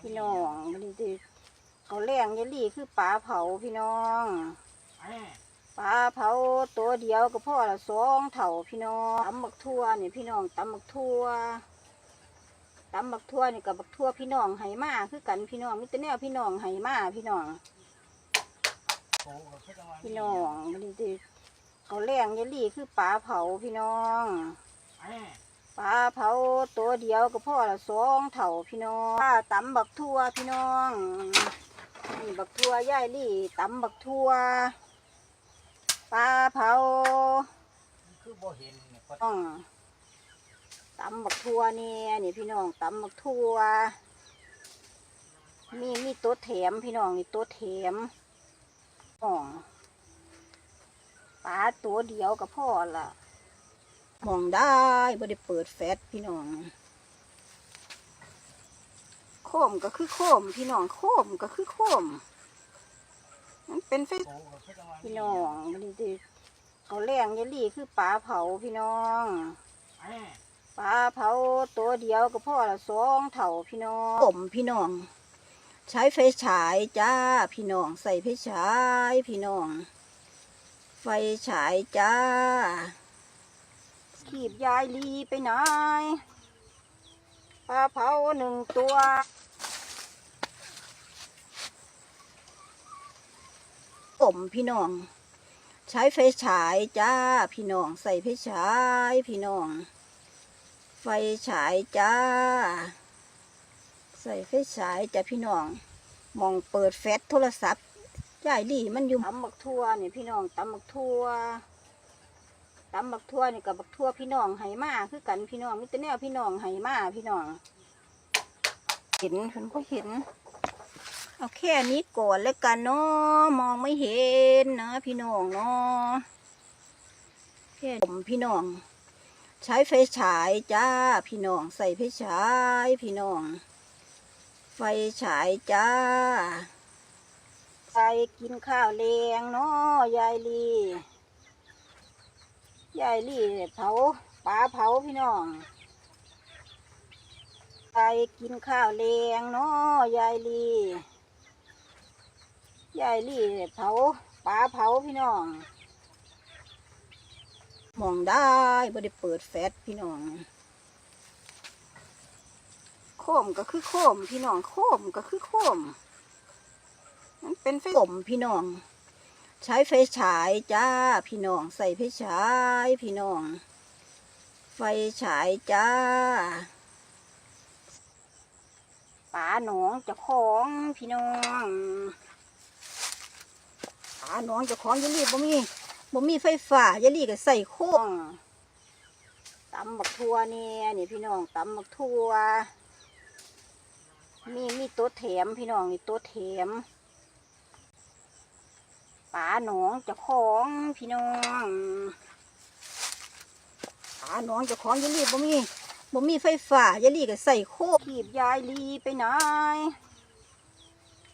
พี่น้องมันดิเขาแรงยลี่คือปลาเผาพี่น้องปลาเผาตัวเดียวก็พ่อละสองเถ่าพี่น้องตำบักทั่วนี่ยพี่น้องตำบักทั่วตำบักทั่วนี่กับบักทั่วพี่น้องไหมาคือกันพี่น้องมิตรแนวพี่น้องไหมาพี่น้องพี่น้องมันดิเขาแรงยายลี่คือปลาเผาพี่น้อง ปลาเผาตัวเดียวก็พอละสองเถ่าพี่น้องปลาตำบักทั่วพี่น้องนี่บักทั่วยายลี่ตำบักทั่วปลาเผาคือบ่เห็นเนี่ยพอน้องตำบักทั่วเนี่ยนี่พี่น้องตำบักทั่วมีมีตัวแถมพี่น้องนี่ตัวแถมอ๋อปลาตัวเดียวก็พอละ มองได้บ่ได้เปิดแฟตพี่น้อง โคมก็คือโคม พี่น้องโคมก็คือโคม มันเป็นไฟพี่น้องมันดิเขาแรงยลี่คือปลาเผาพี่น้องปลาเผาตัวเดียวก็พ่อละสองเถ่าพี่น้องผมพี่น้อง ใช้ไฟฉายจ้าพี่น้องใส่ไฟฉายพี่น้อง ไฟฉายจ้า ขีบยายลีไปไหนปลาเผาหนึ่งตัวผมพี่น้อง ใช้ไฟฉายจ้าพี่น้อง ใส่ไฟฉายพี่น้อง ไฟฉายจ้า ใส่ไฟฉายจ้าพี่น้อง มองเปิดแฟลชโทรศัพท์ยายลี่มันอยู่ตำบักทั่วนี่ยพี่น้องตำบักทั่ว ตำบักทั่วนี่กับบักทั่วพี่น้องไหมาคือกันพี่น้องมิตรแนวพี่น้องไหมาพี่น้อง เห็นเห็นก็เห็น เอาแค่นี้ก่อนแล้วกันเนาะมองไม่เห็นนะพี่น้องเนาะแค่ผมพี่น้อง ใช้ไฟฉายจ้าพี่น้องใส่ไฟฉายพี่น้อง ไฟฉายจ้ายายกินข้าวแรงเนาะยายลี ยายลี่เผาปลาเผาพี่น้องยายกินข้าวแรงเนาะยายลี่ยายลี่เผาปลาเผาพี่น้องมองได้บ่ได้เปิดแฟตพี่น้อง โคมก็คือโคมพี่น้องโคมก็คือโคมมันเป็นไฟผมพี่น้อง ใช้ไฟฉายจ้าพี่น้อง ใส่ไฟฉายพี่น้อง ไฟฉายจ้าป๋าหนองจะของพี่น้องป๋าหนองจะของยลี่บ่มีบ่มีไฟฟ้ายลี่ก็ใส่โคมตำบักทัวเนี่ยนี่พี่น้องตำบักทัวมีมีตัวแถมพี่น้องนี่ตัวแถม ป๋าหนองเจะของพี่น้องป๋าหนองเจะของยายลีบ่มีบ่มีไฟฟ้ายายลีก็ใส่โคขีบยายลีไปไหน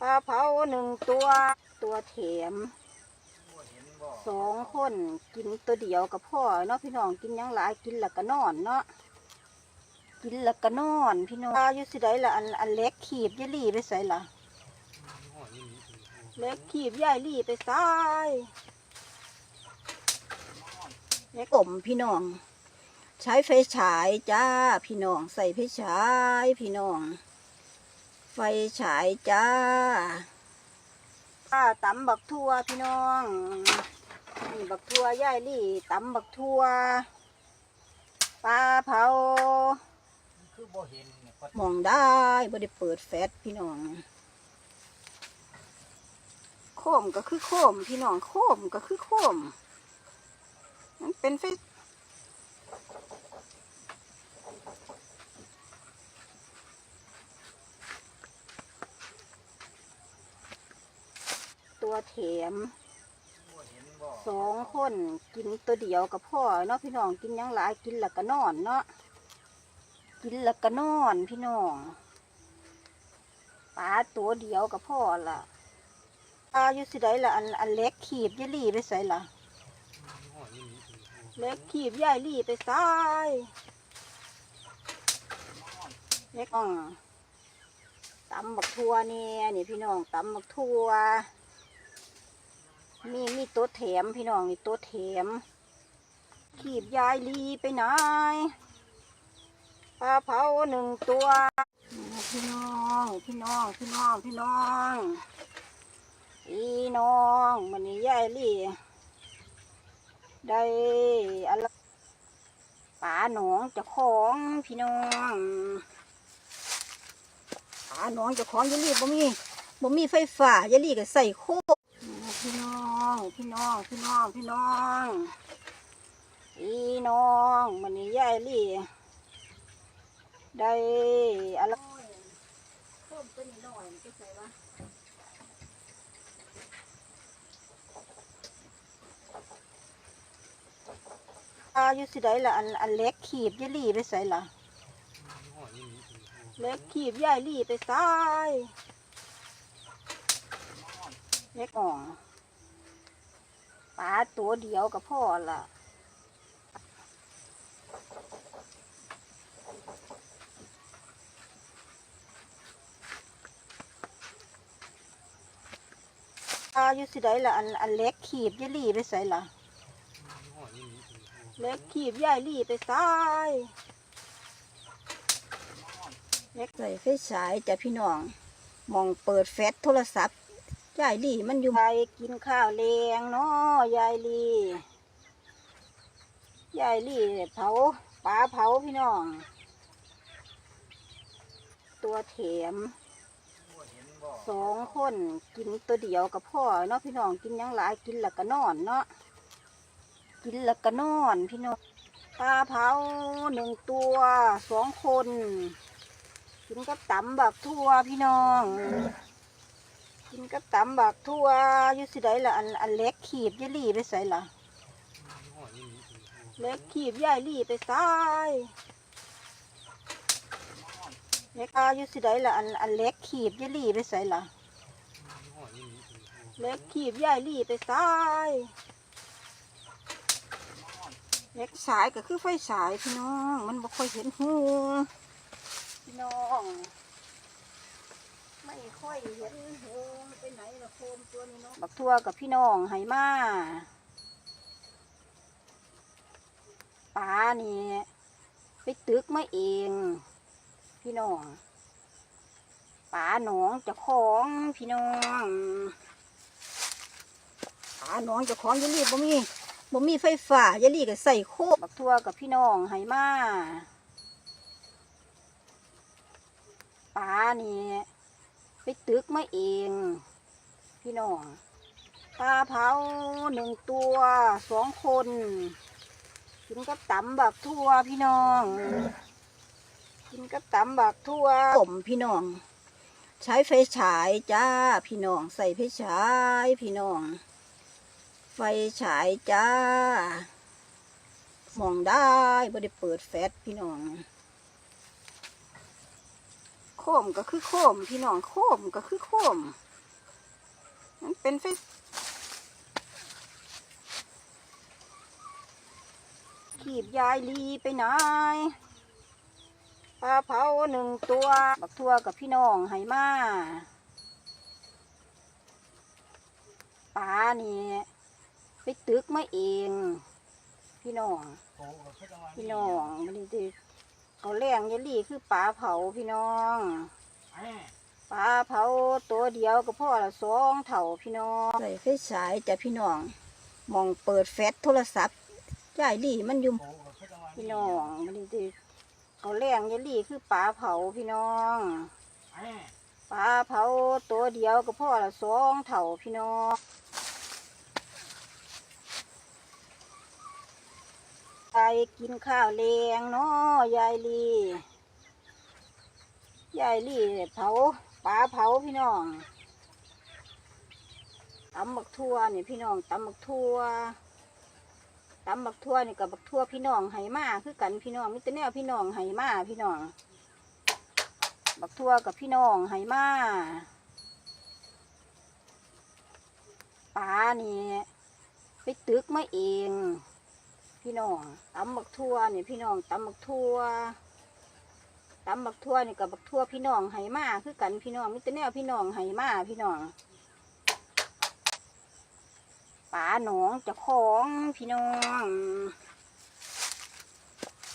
ปลาเผาหนึ่งตัวตัวแถมสองคนกินตัวเดียวกับพ่อเนาะพี่น้องกินยังหลายกินแล้วก็นอนเนาะกินแล้วก็นอน พี่น้องอยู่สิได้ละอันอันเล็กขีบยายลี่ไปใส่ละ เล็กขีบยายลี่ไปใส่เล็กผมพี่น้อง ใช้ไฟฉายจ้าพี่น้อง ใส่ไฟฉายพี่น้อง ไฟฉายจ้าป้าตำบักทั่วพี่น้องนี่บักทั่วยายลี่ตำบักทั่วปลาเผาคือบ่เห็นมองได้บ่ได้เปิดแฟตพี่น้อง มก็คือโคม พี่น้องโคมก็คือโคมมันเป็นไฟตัวแถมสองคนกินตัวเดียวกับพ่อเนาะพี่น้องกินยังหลายกินแล้วก็นอนเนาะกินแล้วก็นอนพี่น้องปลาตัวเดียวกับพ่อล่ะ ลาอยู่สิได้ละอันอันเล็กขีบยายลี่ไปใส่ละเล็กขีบยายลี่ไปใส่เล็กอ่องตำบักทั่วเนี่ยนี่พี่น้องตำบักทั่วมีมีโต๊ะแถมพี่น้องนี่โต๊ะแถม ขีบยายลีไปไหนปลาเผาหนึ่งตัว พี่น้อง พี่น้อง พี่น้อง พี่น้อง พี่น้องมันนี้ยายลี่ได้อะไรปลาหนองจะของพี่น้องอาหนองจะของยายลี่บ่มีบ่มีไฟฟ้ายายลี่ก็ใส่โคพี่น้องพี่น้องพี่น้องพี่น้องพี่น้องมันนี้ยายลี่ได้อะไรเพิ่มตัวนี้หน่อยจะใส่ว่า อาอยู่สิได้ละอันอันเล็กขีบยายลี่ไปใส่ละเล็กขีบใหญ่ลี่ไปใส่เล็กอ่องปลาตัวเดียวกับพ่อละ อยู่สิได้ละอันอันเล็กขีบใหญ่ลี่ไปใส่ละเล็กขีบใหญ่ลี่ไปซ้ายเล็กใส่ไฟฉายจ้ะพี่น้องมองเปิดแฟลชโทรศัพท์ยายลี่มันอยู่ไปกินข้าวแรงเนาะยายลี่ยายลี่เผาปลาเผาพี่น้อง ตัวเถม สองคนกินตัวเดียวกับพ่อเนาะพี่น้องกินยังหลายกินแล้วก็นอนเนาะกินแล้วก็นอน พี่น้องปลาเผาหนึ่งตัวสองคนกินกับตำบักทั่วพี่น้อง กินกับตำบักทั่วอยู่สิได้ละอันอันเล็กขีบยายลี่ไปใส่ละเล็กขีบยายลี่ไปซ้า ยเล็กอาอยู่สิได้ละอันอันเล็กขีบยายลี่ไปใส่ละเล็กขีบยายลี่ไปซ้ายเล็กสายก็คือไฟสายพี่น้อง มันบ่ค่อยเห็นหูพี่น้อง ไม่ค่อยเห็นหูไปไหนละโคมตัวนี้เนาะบักทั่วกับพี่น้องไหมาปลานี่ไปตึกมาเอง พี่น้องปลาหนองจะของพี่น้องปลาหนองจะของยายลี่บ่มีบ่มีไฟฟ้ายายลี่ก็ใส่โคบักทั่วกับพี่น้องไหมาปลานี่ไปตึกมาเอง พี่น้องปลาเผาหนึ่งตัวสองคนกินกับตำบักทั่วพี่น้อง กินกับตำบักทั่วผมพี่น้อง ใช้ไฟฉายจ้าพี่น้อง ใส่ไฟฉายพี่น้อง ไฟฉายจ้ามองได้บ่ได้เปิดแฟลชพี่น้อง โคมก็คือโคม พี่น้องโคมก็คือโคมมันเป็นไฟขีบยายลีไปไหน ปลาเผาหนึ่งตัว บักทั่วกับพี่น้องไหมาปลานี่ไปตึกมาเอง พี่น้องพี่น้องมันนี่เอาแรงยายลี่คือปลาเผาพี่น้องแม่ปลาเผาตัวเดียวก็พ่อละสองเถ่าพี่น้องใส่ไฟฉายจ้ะพี่น้องมองเปิดแฟลชโทรศัพท์ยายลี่มันยู่โตก็คือจังหวะพี่น้องมันนี่ เอาแรงยายลี่คือปลาเผาพี่น้องแม่ปลาเผาตัวเดียวก็พ่อละสองเถ่าพี่น้องยายกินข้าวแรงเนาะยายลียายลีเผาปลาเผาพี่น้องตำบักทั่วนี่ยพี่น้องตำบักทั่ว ตำบักทั่วนี่กับบักทั่วพี่น้องไหมาคือกันพี่น้องมิตรแนวพี่น้องไหมาพี่น้อง บักทั่วกับพี่น้องไหมาปลานี่ไปตึกมาเอง พี่น้องตำบักทั่วนี่พี่น้องตำบักทั่วตำบักทั่วนี่กับบักทั่วพี่น้องให้มาคือกันพี่น้องมิตรแนวพี่น้องให้มาพี่น้อง ป่าหนองเจะของพี่น้อง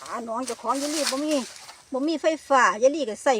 ป่าหนองเจะของยาลีบ่มีบ่มีไฟฟ้ายาลีก็ใส่